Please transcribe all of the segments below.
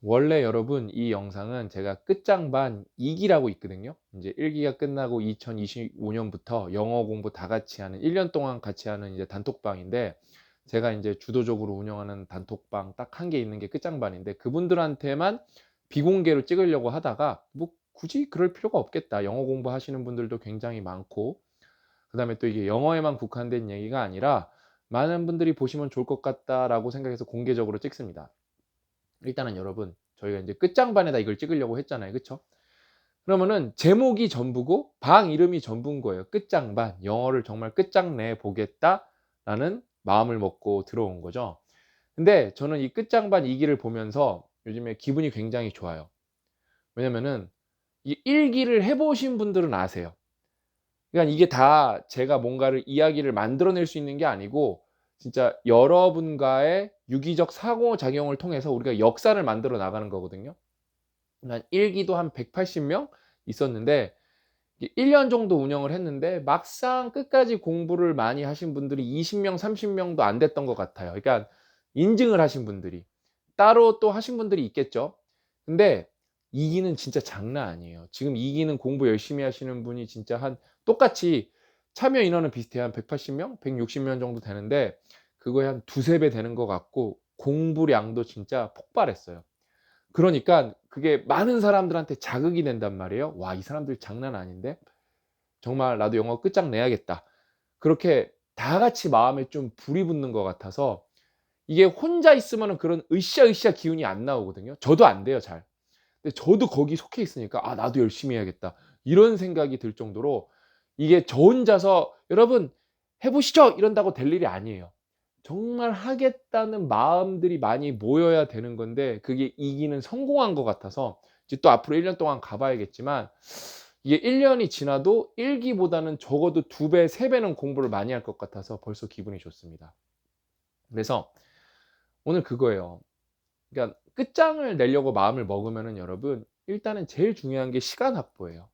원래 여러분 이 영상은 제가 끝장반 2기라고 있거든요. 이제 1기가 끝나고 2025년부터 영어 공부 다 같이 하는 1년 동안 같이 하는 이제 단톡방인데 제가 이제 주도적으로 운영하는 단톡방 딱 한 개 있는 게 끝장반인데 그분들한테만 비공개로 찍으려고 하다가 뭐 굳이 그럴 필요가 없겠다. 영어 공부하시는 분들도 굉장히 많고 그다음에 또 이게 영어에만 국한된 얘기가 아니라 많은 분들이 보시면 좋을 것 같다라고 생각해서 공개적으로 찍습니다. 일단은 여러분 저희가 이제 끝장반에다 이걸 찍으려고 했잖아요. 그쵸? 그러면은 제목이 전부고 방 이름이 전부인 거예요. 끝장반. 영어를 정말 끝장내 보겠다라는 마음을 먹고 들어온 거죠. 근데 저는 이 끝장반 2기를 보면서 요즘에 기분이 굉장히 좋아요. 왜냐면은 이 1기를 해보신 분들은 아세요. 그러니까 이게 다 제가 뭔가를 이야기를 만들어낼 수 있는 게 아니고 진짜 여러분과의 유기적 상호작용을 통해서 우리가 역사를 만들어 나가는 거거든요. 난 1기도 한 180명 있었는데 1년 정도 운영을 했는데 막상 끝까지 공부를 많이 하신 분들이 20명, 30명도 안 됐던 것 같아요. 그러니까 인증을 하신 분들이 따로 또 하신 분들이 있겠죠. 근데 2기는 진짜 장난 아니에요. 지금 2기는 공부 열심히 하시는 분이 진짜 한 똑같이 참여 인원은 비슷해요. 한 180명, 160명 정도 되는데 그거에 한 두세 배 되는 것 같고 공부량도 진짜 폭발했어요. 그러니까 그게 많은 사람들한테 자극이 된단 말이에요. 와, 이 사람들 장난 아닌데? 정말 나도 영어 끝장내야겠다. 그렇게 다 같이 마음에 좀 불이 붙는 것 같아서 이게 혼자 있으면 그런 으쌰으쌰 기운이 안 나오거든요. 저도 안 돼요, 잘. 근데 저도 거기 속해 있으니까 아, 나도 열심히 해야겠다. 이런 생각이 들 정도로 이게 저 혼자서 여러분 해보시죠! 이런다고 될 일이 아니에요. 정말 하겠다는 마음들이 많이 모여야 되는 건데 그게 이기는 성공한 것 같아서 이제 또 앞으로 1년 동안 가봐야겠지만 이게 1년이 지나도 1기보다는 적어도 2배, 3배는 공부를 많이 할 것 같아서 벌써 기분이 좋습니다. 그래서 오늘 그거예요. 그러니까 끝장을 내려고 마음을 먹으면은 여러분 일단은 제일 중요한 게 시간 확보예요.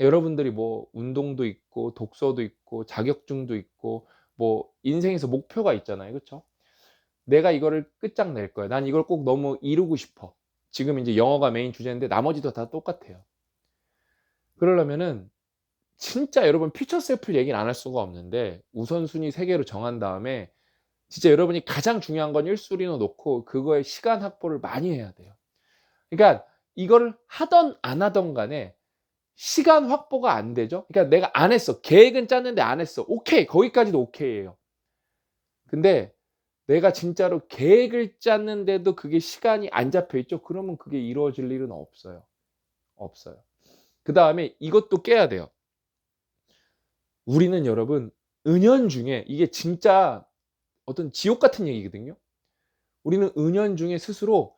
여러분들이 뭐 운동도 있고 독서도 있고 자격증도 있고 뭐 인생에서 목표가 있잖아요. 그렇죠? 내가 이거를 끝장낼 거야. 난 이걸 꼭 너무 이루고 싶어. 지금 이제 영어가 메인 주제인데 나머지도 다 똑같아요. 그러려면은 진짜 여러분 퓨처 셀프 얘기는 안 할 수가 없는데 우선순위 세 개로 정한 다음에 진짜 여러분이 가장 중요한 건 1순위로 놓고 그거에 시간 확보를 많이 해야 돼요. 그러니까 이거를 하던 안 하던 간에 시간 확보가 안 되죠. 그러니까 내가 안 했어. 계획은 짰는데 안 했어. 오케이. 거기까지도 오케이예요. 근데 내가 진짜로 계획을 짰는데도 그게 시간이 안 잡혀 있죠. 그러면 그게 이루어질 일은 없어요. 없어요. 그 다음에 이것도 깨야 돼요. 우리는 여러분 은연 중에 이게 진짜 어떤 지옥 같은 얘기거든요. 우리는 은연 중에 스스로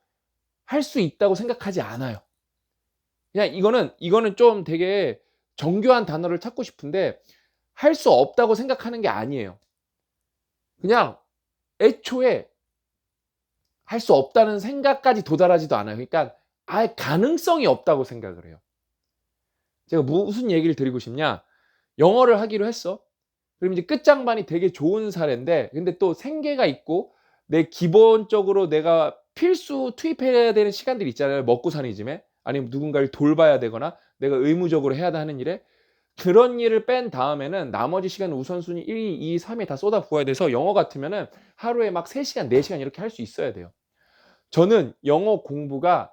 할 수 있다고 생각하지 않아요. 그냥 이거는 이거는 좀 되게 정교한 단어를 찾고 싶은데 할 수 없다고 생각하는 게 아니에요. 그냥 애초에 할 수 없다는 생각까지 도달하지도 않아요. 그러니까 아예 가능성이 없다고 생각을 해요. 제가 무슨 얘기를 드리고 싶냐? 영어를 하기로 했어. 그럼 이제 끝장반이 되게 좋은 사례인데, 근데 또 생계가 있고, 내 기본적으로 내가 필수 투입해야 되는 시간들이 있잖아요. 먹고 사는 짐에. 아니면 누군가를 돌봐야 되거나 내가 의무적으로 해야 하는 일에 그런 일을 뺀 다음에는 나머지 시간 우선순위 1, 2, 3에 다 쏟아 부어야 돼서 영어 같으면은 하루에 막 3시간, 4시간 이렇게 할 수 있어야 돼요. 저는 영어 공부가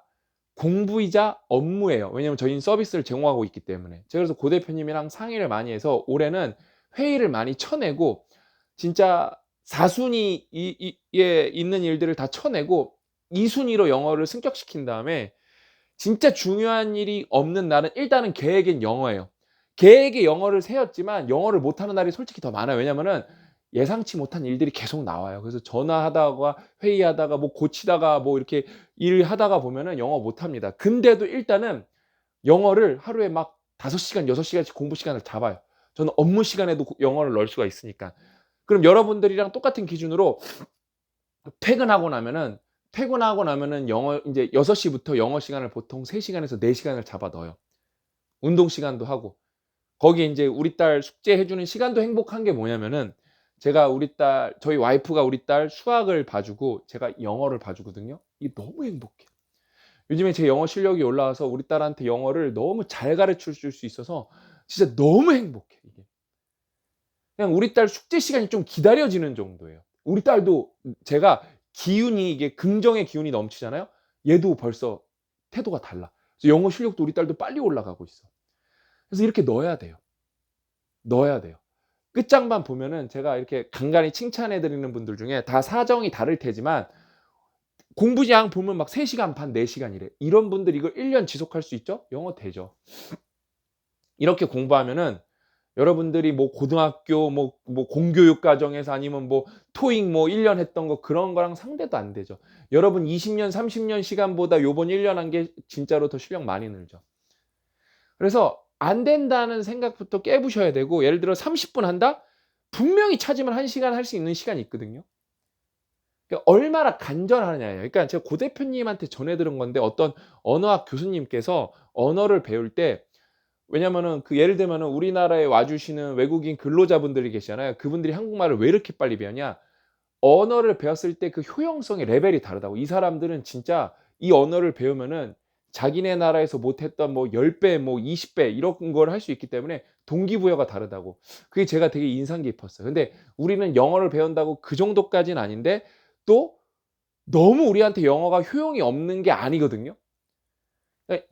공부이자 업무예요. 왜냐면 저희는 서비스를 제공하고 있기 때문에. 제가 그래서 고 대표님이랑 상의를 많이 해서 올해는 회의를 많이 쳐내고 진짜 4순위에 있는 일들을 다 쳐내고 2순위로 영어를 승격시킨 다음에 진짜 중요한 일이 없는 날은 일단은 계획인 영어예요. 계획에 영어를 세웠지만 영어를 못하는 날이 솔직히 더 많아요. 왜냐면은 예상치 못한 일들이 계속 나와요. 그래서 전화하다가 회의하다가 뭐 고치다가 뭐 이렇게 일하다가 보면은 영어 못합니다. 근데도 일단은 영어를 하루에 막 5시간, 6시간씩 공부 시간을 잡아요. 저는 업무 시간에도 영어를 넣을 수가 있으니까. 그럼 여러분들이랑 똑같은 기준으로 퇴근하고 나면은 퇴근하고 나면은 영어 이제 6시부터 영어 시간을 보통 3시간에서 4시간을 잡아 넣어요. 운동 시간도 하고. 거기 이제 우리 딸 숙제 해주는 시간도 행복한 게 뭐냐면은 제가 우리 딸, 저희 와이프가 우리 딸 수학을 봐주고 제가 영어를 봐주거든요. 이게 너무 행복해. 요즘에 제 영어 실력이 올라와서 우리 딸한테 영어를 너무 잘 가르쳐 줄 수 있어서 진짜 너무 행복해 이게. 그냥 우리 딸 숙제 시간이 좀 기다려지는 정도예요. 우리 딸도 제가 기운이 이게 긍정의 기운이 넘치잖아요. 얘도 벌써 태도가 달라. 그래서 영어 실력도 우리 딸도 빨리 올라가고 있어. 그래서 이렇게 넣어야 돼요. 넣어야 돼요. 끝장만 보면은 제가 이렇게 간간히 칭찬해 드리는 분들 중에 다 사정이 다를 테지만 공부량 보면 막 3시간 반, 4시간 이래. 이런 분들 이걸 1년 지속할 수 있죠? 영어 되죠. 이렇게 공부하면은 여러분들이 뭐 고등학교 뭐, 뭐 공교육 과정에서 아니면 뭐 토익 뭐 1년 했던 거 그런 거랑 상대도 안 되죠. 여러분 20년, 30년 시간보다 요번 1년 한 게 진짜로 더 실력 많이 늘죠. 그래서 안 된다는 생각부터 깨부셔야 되고 예를 들어 30분 한다? 분명히 찾으면 1시간 할 수 있는 시간이 있거든요. 그러니까 얼마나 간절하느냐예요. 그러니까 제가 고 대표님한테 전해 들은 건데 어떤 언어학 교수님께서 언어를 배울 때 왜냐면은 그 예를 들면은 우리나라에 와주시는 외국인 근로자분들이 계시잖아요. 그분들이 한국말을 왜 이렇게 빨리 배우냐? 언어를 배웠을 때 그 효용성의 레벨이 다르다고. 이 사람들은 진짜 이 언어를 배우면은 자기네 나라에서 못했던 뭐 10배, 뭐 20배 이런 걸 할 수 있기 때문에 동기부여가 다르다고. 그게 제가 되게 인상 깊었어요. 근데 우리는 영어를 배운다고 그 정도까지는 아닌데 또 너무 우리한테 영어가 효용이 없는 게 아니거든요.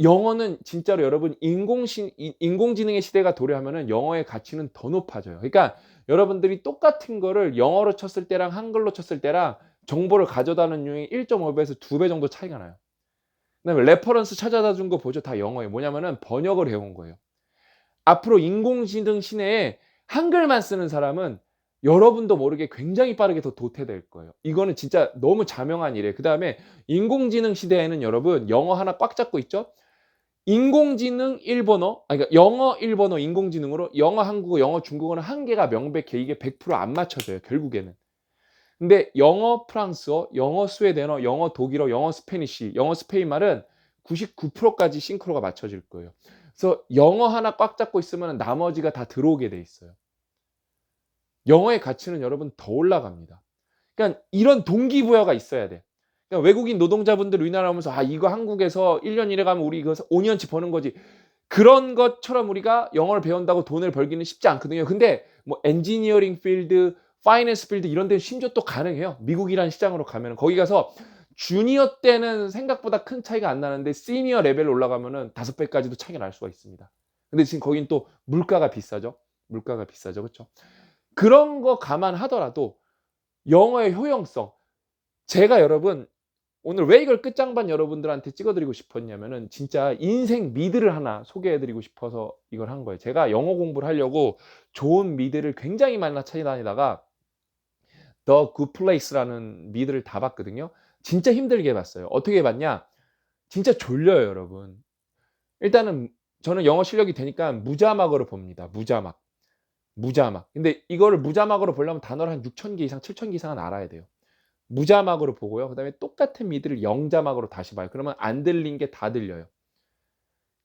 영어는 진짜로 여러분 인공신, 인공지능의 시대가 도래하면은 영어의 가치는 더 높아져요. 그러니까 여러분들이 똑같은 거를 영어로 쳤을 때랑 한글로 쳤을 때랑 정보를 가져다는 융이 1.5배에서 2배 정도 차이가 나요. 그다음에 레퍼런스 찾아다 준 거 보죠. 다 영어예요. 뭐냐면은 번역을 해온 거예요. 앞으로 인공지능 시대에 한글만 쓰는 사람은 여러분도 모르게 굉장히 빠르게 더 도태될 거예요. 이거는 진짜 너무 자명한 일이에요. 그 다음에 인공지능 시대에는 여러분 영어 하나 꽉 잡고 있죠? 인공지능 일본어, 아니 그러니까 영어 일본어 인공지능으로 영어 한국어, 영어 중국어는 한계가 명백해. 이게 100%안 맞춰져요. 결국에는. 근데 영어 프랑스어, 영어 스웨덴어, 영어 독일어, 영어 스페니쉬, 영어 스페인 말은 99%까지 싱크로가 맞춰질 거예요. 그래서 영어 하나 꽉 잡고 있으면 나머지가 다 들어오게 돼 있어요. 영어의 가치는 여러분 더 올라갑니다. 그러니까 이런 동기부여가 있어야 돼. 그러니까 외국인 노동자분들 우리나라 오면서 아 이거 한국에서 1년 일해 가면 우리 이거 5년치 버는 거지. 그런 것처럼 우리가 영어를 배운다고 돈을 벌기는 쉽지 않거든요. 근데 뭐 엔지니어링 필드, 파이낸스 필드 이런 데는 심지어 또 가능해요. 미국이란 시장으로 가면 거기 가서 주니어 때는 생각보다 큰 차이가 안 나는데 시니어 레벨로 올라가면은 다섯 배까지도 차이가 날 수가 있습니다. 근데 지금 거긴 또 물가가 비싸죠. 물가가 비싸죠. 그렇죠? 그런 거 감안하더라도 영어의 효용성 제가 여러분 오늘 왜 이걸 끝장반 여러분들한테 찍어드리고 싶었냐면은 진짜 인생 미드를 하나 소개해드리고 싶어서 이걸 한 거예요. 제가 영어 공부를 하려고 좋은 미드를 굉장히 많이 찾아다니다가 The Good Place라는 미드를 다 봤거든요. 진짜 힘들게 봤어요. 어떻게 봤냐? 진짜 졸려요, 여러분. 일단은 저는 영어 실력이 되니까 무자막으로 봅니다. 무자막. 무자막. 근데 이거를 무자막으로 보려면 단어를 한 6천 개 이상, 7천 개 이상은 알아야 돼요. 무자막으로 보고요. 그 다음에 똑같은 미드를 영자막으로 다시 봐요. 그러면 안 들린 게 다 들려요.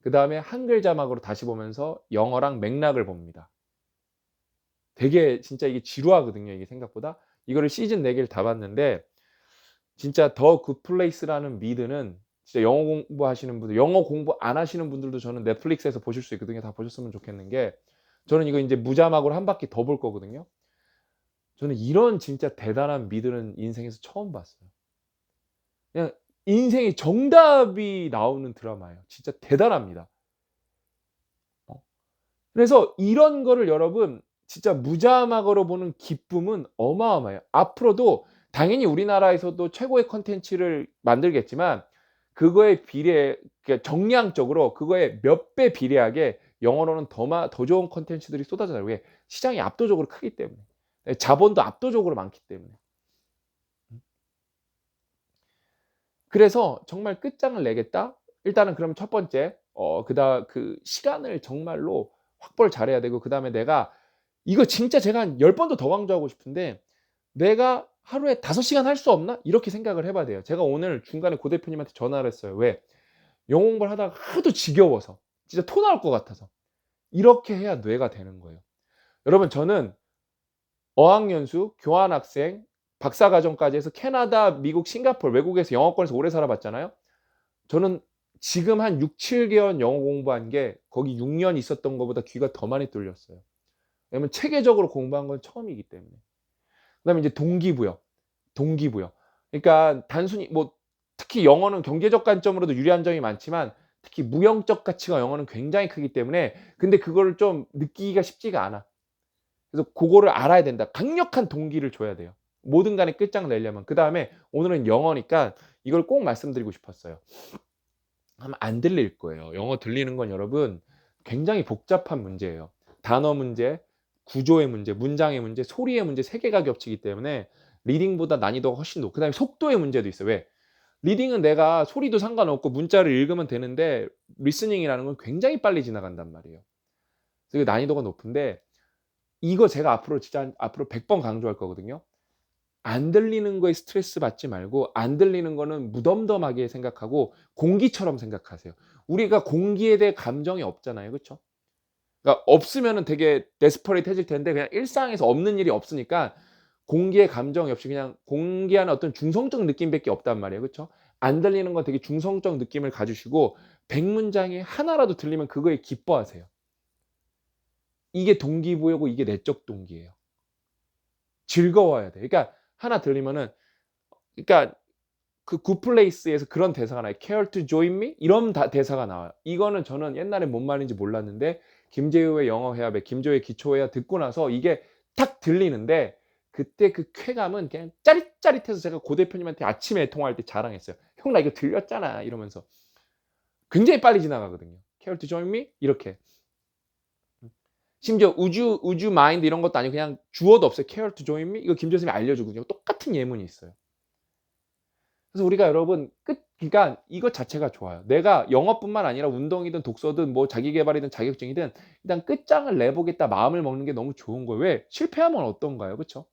그 다음에 한글 자막으로 다시 보면서 영어랑 맥락을 봅니다. 되게 진짜 이게 지루하거든요. 이게 생각보다. 이거를 시즌 4개를 다 봤는데 진짜 더 굿플레이스라는 미드는 진짜 영어 공부하시는 분들, 영어 공부 안 하시는 분들도 저는 넷플릭스에서 보실 수 있거든요. 다 보셨으면 좋겠는 게 저는 이거 이제 무자막으로 한 바퀴 더 볼 거거든요. 저는 이런 진짜 대단한 미드는 인생에서 처음 봤어요. 그냥 인생의 정답이 나오는 드라마예요. 진짜 대단합니다. 어? 그래서 이런 거를 여러분 진짜 무자막으로 보는 기쁨은 어마어마해요. 앞으로도 당연히 우리나라에서도 최고의 컨텐츠를 만들겠지만 그거에 비례 그러니까 정량적으로 그거에 몇 배 비례하게 영어로는 더, 마, 더 좋은 컨텐츠들이 쏟아져 나오고 시장이 압도적으로 크기 때문에 네, 자본도 압도적으로 많기 때문에 그래서 정말 끝장을 내겠다 일단은 그럼 첫 번째 어 그다 그 시간을 정말로 확보를 잘해야 되고 그 다음에 내가 이거 진짜 제가 한 10번도 더 강조하고 싶은데 내가 하루에 5시간 할 수 없나? 이렇게 생각을 해봐야 돼요. 제가 오늘 중간에 고 대표님한테 전화를 했어요. 왜? 영어 공부를 하다가 하도 지겨워서 진짜 토 나올 것 같아서 이렇게 해야 뇌가 되는 거예요. 여러분 저는 어학연수, 교환학생, 박사과정까지 해서 캐나다, 미국, 싱가폴 외국에서 영어권에서 오래 살아봤잖아요. 저는 지금 한 6, 7개월 영어 공부한 게 거기 6년 있었던 것보다 귀가 더 많이 뚫렸어요. 왜냐면 체계적으로 공부한 건 처음이기 때문에. 그 다음에 이제 동기부여. 동기부여. 그러니까 단순히 뭐 특히 영어는 경제적 관점으로도 유리한 점이 많지만 특히 무형적 가치가 영어는 굉장히 크기 때문에 근데 그거를 좀 느끼기가 쉽지가 않아. 그래서 그거를 알아야 된다. 강력한 동기를 줘야 돼요. 모든 간에 끝장내려면. 그 다음에 오늘은 영어니까 이걸 꼭 말씀드리고 싶었어요. 하면 안 들릴 거예요. 영어 들리는 건 여러분 굉장히 복잡한 문제예요. 단어 문제, 구조의 문제, 문장의 문제, 소리의 문제 세 개가 겹치기 때문에 리딩보다 난이도가 훨씬 높고 그다음에 속도의 문제도 있어요. 왜? 리딩은 내가 소리도 상관없고 문자를 읽으면 되는데 리스닝이라는 건 굉장히 빨리 지나간단 말이에요. 그래서 난이도가 높은데 이거 제가 앞으로 진짜 앞으로 100번 강조할 거거든요. 안 들리는 거에 스트레스 받지 말고 안 들리는 거는 무덤덤하게 생각하고 공기처럼 생각하세요. 우리가 공기에 대해 감정이 없잖아요. 그렇죠? 그러니까 없으면은 되게 데스퍼레이트 해질 텐데 그냥 일상에서 없는 일이 없으니까 공기의 감정이 없이 그냥 공기하는 어떤 중성적 느낌밖에 없단 말이에요. 그렇죠? 안 들리는 건 되게 중성적 느낌을 가지시고 백문장에 하나라도 들리면 그거에 기뻐하세요. 이게 동기부여고 이게 내적 동기예요. 즐거워야 돼. 그러니까 하나 들리면은 그러니까 그 굿플레이스에서 그런 대사가 나와요. Care to join me? 이런 다, 대사가 나와요. 이거는 저는 옛날에 뭔 말인지 몰랐는데 김재우의 영어 회합에 김조의 기초 회합 듣고 나서 이게 탁 들리는데 그때 그 쾌감은 그냥 짜릿짜릿해서 제가 고 대표님한테 아침에 통화할 때 자랑했어요. 형 나 이거 들렸잖아 이러면서 굉장히 빨리 지나가거든요. Care to join me? 이렇게 심지어 우주 우주 마인드 이런 것도 아니고 그냥 주어도 없어요. Care to join me? 이거 김조 선생님이 알려주거든요. 똑같은 예문이 있어요. 그래서 우리가 여러분 끝 그러니까 이것 자체가 좋아요. 내가 영어뿐만 아니라 운동이든 독서든 뭐 자기 개발이든 자격증이든 일단 끝장을 내보겠다 마음을 먹는 게 너무 좋은 거예요. 왜? 실패하면 어떤가요? 그렇죠?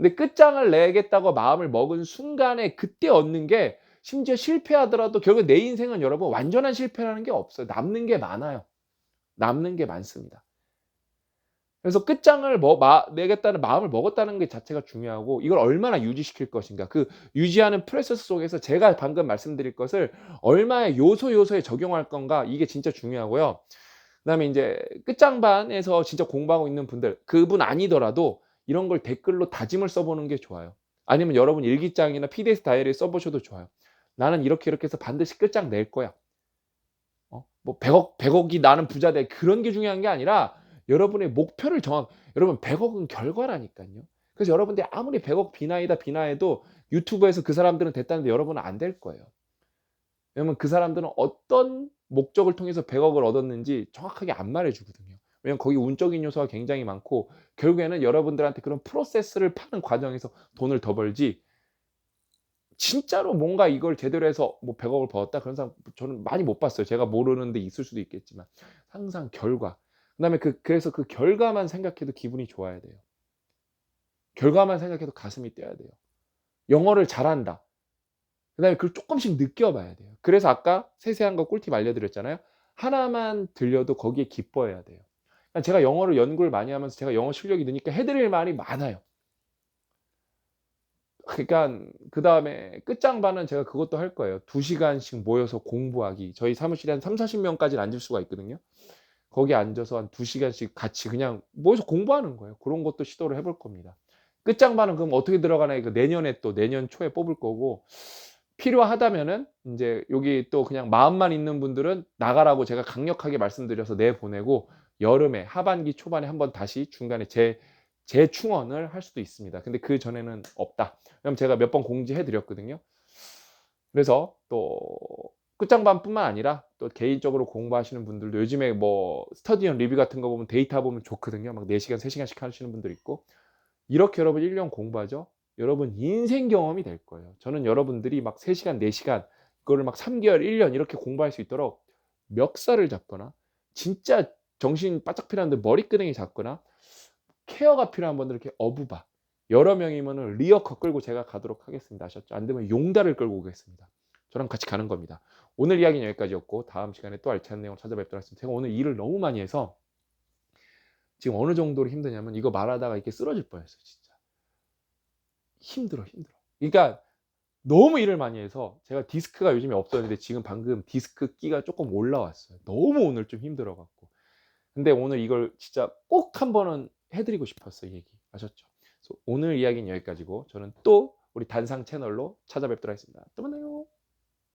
근데 끝장을 내겠다고 마음을 먹은 순간에 그때 얻는 게 심지어 실패하더라도 결국 내 인생은 여러분 완전한 실패라는 게 없어요. 남는 게 많아요. 남는 게 많습니다. 그래서 끝장을 뭐, 마, 내겠다는 마음을 먹었다는 게 자체가 중요하고 이걸 얼마나 유지시킬 것인가 그 유지하는 프로세스 속에서 제가 방금 말씀드릴 것을 얼마의 요소 요소에 적용할 건가 이게 진짜 중요하고요. 그다음에 이제 끝장반에서 진짜 공부하고 있는 분들 그분 아니더라도 이런 걸 댓글로 다짐을 써보는 게 좋아요. 아니면 여러분 일기장이나 PDF 다이어리 써보셔도 좋아요. 나는 이렇게 이렇게 해서 반드시 끝장 낼 거야. 어? 뭐 100억 100억이 나는 부자 돼 그런 게 중요한 게 아니라 여러분의 목표를 정확 여러분 100억은 결과라니까요. 그래서 여러분들이 아무리 100억 비나이다 비나해도 유튜브에서 그 사람들은 됐다는데 여러분은 안 될 거예요. 왜냐면 그 사람들은 어떤 목적을 통해서 100억을 얻었는지 정확하게 안 말해주거든요. 왜냐면 거기 운적인 요소가 굉장히 많고 결국에는 여러분들한테 그런 프로세스를 파는 과정에서 돈을 더 벌지 진짜로 뭔가 이걸 제대로 해서 뭐 100억을 벌었다 그런 사람 저는 많이 못 봤어요. 제가 모르는데 있을 수도 있겠지만 항상 결과 그다음에 그 그래서 그 결과만 생각해도 기분이 좋아야 돼요. 결과만 생각해도 가슴이 뛰어야 돼요. 영어를 잘한다. 그다음에 그걸 조금씩 느껴봐야 돼요. 그래서 아까 세세한 거 꿀팁 알려드렸잖아요. 하나만 들려도 거기에 기뻐해야 돼요. 그러니까 제가 영어를 연구를 많이 하면서 제가 영어 실력이 느니까 해드릴 말이 많아요. 그러니까 그 다음에 끝장반은 제가 그것도 할 거예요. 두 시간씩 모여서 공부하기. 저희 사무실에 한 3, 40명까지 앉을 수가 있거든요. 거기 앉아서 한 두 시간씩 같이 그냥 모여서 공부하는 거예요. 그런 것도 시도를 해볼 겁니다. 끝장반은 그럼 어떻게 들어가나 이거 내년에 또 내년 초에 뽑을 거고 필요하다면은 이제 여기 또 그냥 마음만 있는 분들은 나가라고 제가 강력하게 말씀드려서 내 보내고 여름에 하반기 초반에 한번 다시 중간에 재 재충원을 할 수도 있습니다. 근데 그 전에는 없다. 그럼 제가 몇 번 공지해 드렸거든요. 그래서 또 끝장반뿐만 아니라 또 개인적으로 공부하시는 분들도 요즘에 뭐 스터디언 리뷰 같은 거 보면 데이터 보면 좋거든요. 막 4시간, 3시간씩 하시는 분들 있고 이렇게 여러분 1년 공부하죠. 여러분 인생 경험이 될 거예요. 저는 여러분들이 막 3시간, 4시간 그거를 막 3개월, 1년 이렇게 공부할 수 있도록 멱살을 잡거나 진짜 정신 바짝 필요한데 머리끄댕이 잡거나 케어가 필요한 분들 이렇게 어부바 여러 명이면은 리어커 끌고 제가 가도록 하겠습니다. 아셨죠? 안 되면 용달을 끌고 오겠습니다. 저랑 같이 가는 겁니다. 오늘 이야기는 여기까지였고 다음 시간에 또 알찬 내용 찾아뵙도록 하겠습니다. 제가 오늘 일을 너무 많이 해서 지금 어느 정도로 힘드냐면 이거 말하다가 이렇게 쓰러질 뻔했어요. 진짜 힘들어 힘들어. 그러니까 너무 일을 많이 해서 제가 디스크가 요즘에 없었는데 지금 방금 디스크 끼가 조금 올라왔어요. 너무 오늘 좀 힘들어 갖고. 근데 오늘 이걸 진짜 꼭 한 번은 해드리고 싶었어요. 이 얘기 아셨죠? 오늘 이야기는 여기까지고 저는 또 우리 단상 채널로 찾아뵙도록 하겠습니다. 또 만나요.